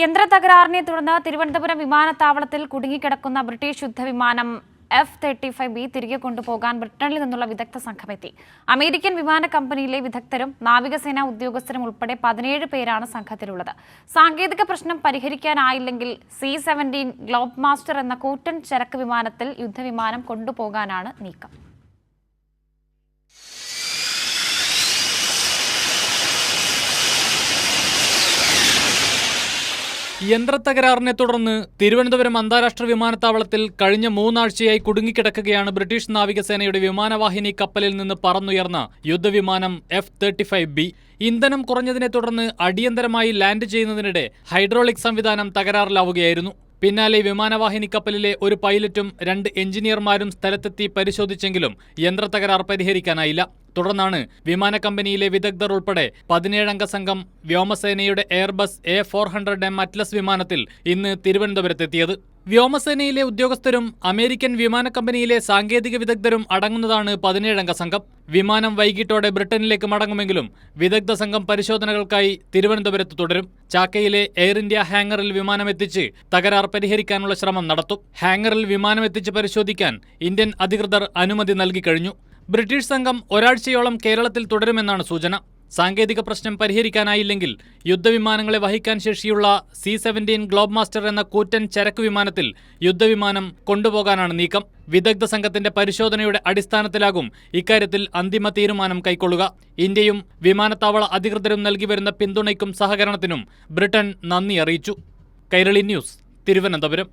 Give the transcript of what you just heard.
യന്ത്ര തകരാറിനെ തുടർന്ന് തിരുവനന്തപുരം വിമാനത്താവളത്തിൽ കുടുങ്ങിക്കിടക്കുന്ന ബ്രിട്ടീഷ് യുദ്ധവിമാനം എഫ് തേർട്ടി ഫൈവ് ബി തിരികെ കൊണ്ടുപോകാൻ ബ്രിട്ടനിൽ നിന്നുള്ള വിദഗ്ധ സംഘമെത്തി. അമേരിക്കൻ വിമാന കമ്പനിയിലെ വിദഗ്ധരും നാവികസേനാ ഉദ്യോഗസ്ഥരും ഉൾപ്പെടെ പതിനേഴ് പേരാണ് സംഘത്തിലുള്ളത്. സാങ്കേതിക പ്രശ്നം പരിഹരിക്കാനായില്ലെങ്കിൽ സി സെവന്റീൻ ഗ്ലോബ് മാസ്റ്റർ എന്ന കൂറ്റൻ ചരക്ക് വിമാനത്തിൽ യുദ്ധവിമാനം കൊണ്ടുപോകാനാണ് നീക്കം. യന്ത്രത്തകരാറിനെ തുടർന്ന് തിരുവനന്തപുരം അന്താരാഷ്ട്ര വിമാനത്താവളത്തിൽ കഴിഞ്ഞ മൂന്നാഴ്ചയായി കുടുങ്ങിക്കിടക്കുകയാണ് ബ്രിട്ടീഷ് നാവികസേനയുടെ വിമാനവാഹിനി കപ്പലിൽ നിന്ന് പറന്നുയർന്ന യുദ്ധവിമാനം എഫ് തേർട്ടി ഫൈവ് ബി. ഇന്ധനം കുറഞ്ഞതിനെ തുടർന്ന് അടിയന്തരമായി ലാൻഡ് ചെയ്യുന്നതിനിടെ ഹൈഡ്രോളിക് സംവിധാനം തകരാറിലാവുകയായിരുന്നു. പിന്നാലെ വിമാനവാഹിനി കപ്പലിലെ ഒരു പൈലറ്റും രണ്ട് എഞ്ചിനീയർമാരും സ്ഥലത്തെത്തി പരിശോധിച്ചെങ്കിലും യന്ത്രത്തകരാർ പരിഹരിക്കാനായില്ല. തുടർന്നാണ് വിമാന കമ്പനിയിലെ വിദഗ്ധർ ഉൾപ്പെടെ പതിനേഴംഗ സംഘം വ്യോമസേനയുടെ airbus A four hundred M atlas വിമാനത്തിൽ ഇന്ന് തിരുവനന്തപുരത്തെത്തിയത്. വ്യോമസേനയിലെ ഉദ്യോഗസ്ഥരും അമേരിക്കൻ വിമാന കമ്പനിയിലെ സാങ്കേതിക വിദഗ്ധരും അടങ്ങുന്നതാണ് പതിനേഴംഗ സംഘം. വിമാനം വൈകിട്ടോടെ ബ്രിട്ടനിലേക്ക് മടങ്ങുമെങ്കിലും വിദഗ്ധ സംഘം പരിശോധനകൾക്കായി തിരുവനന്തപുരത്ത് തുടരും. ചാക്കയിലെ എയർ ഇന്ത്യ ഹാങ്ങറിൽ വിമാനമെത്തിച്ച് തകരാർ പരിഹരിക്കാനുള്ള ശ്രമം നടത്തും. ഹാങ്ങറിൽ വിമാനമെത്തിച്ച് പരിശോധിക്കാൻ ഇന്ത്യൻ അധികൃതർ അനുമതി നൽകിക്കഴിഞ്ഞു ബ്രിട്ടീഷ് സംഘം ഒരാഴ്ചയോളം കേരളത്തിൽ തുടരുമെന്നാണ് സൂചന. സാങ്കേതിക പ്രശ്നം പരിഹരിക്കാനായില്ലെങ്കിൽ യുദ്ധവിമാനങ്ങളെ വഹിക്കാൻ ശേഷിയുള്ള സി സെവന്റീൻ ഗ്ലോബ് മാസ്റ്റർ എന്ന കൂറ്റൻ ചരക്ക് വിമാനത്തിൽ യുദ്ധവിമാനം കൊണ്ടുപോകാനാണ് നീക്കം. വിദഗ്ധ സംഘത്തിന്റെ പരിശോധനയുടെ അടിസ്ഥാനത്തിലാകും ഇക്കാര്യത്തിൽ അന്തിമ തീരുമാനം കൈക്കൊള്ളുക. ഇന്ത്യയും വിമാനത്താവള അധികൃതരും നൽകി വരുന്ന പിന്തുണയ്ക്കും സഹകരണത്തിനും ബ്രിട്ടൻ നന്ദി അറിയിച്ചു. കൈരളി ന്യൂസ് തിരുവനന്തപുരം.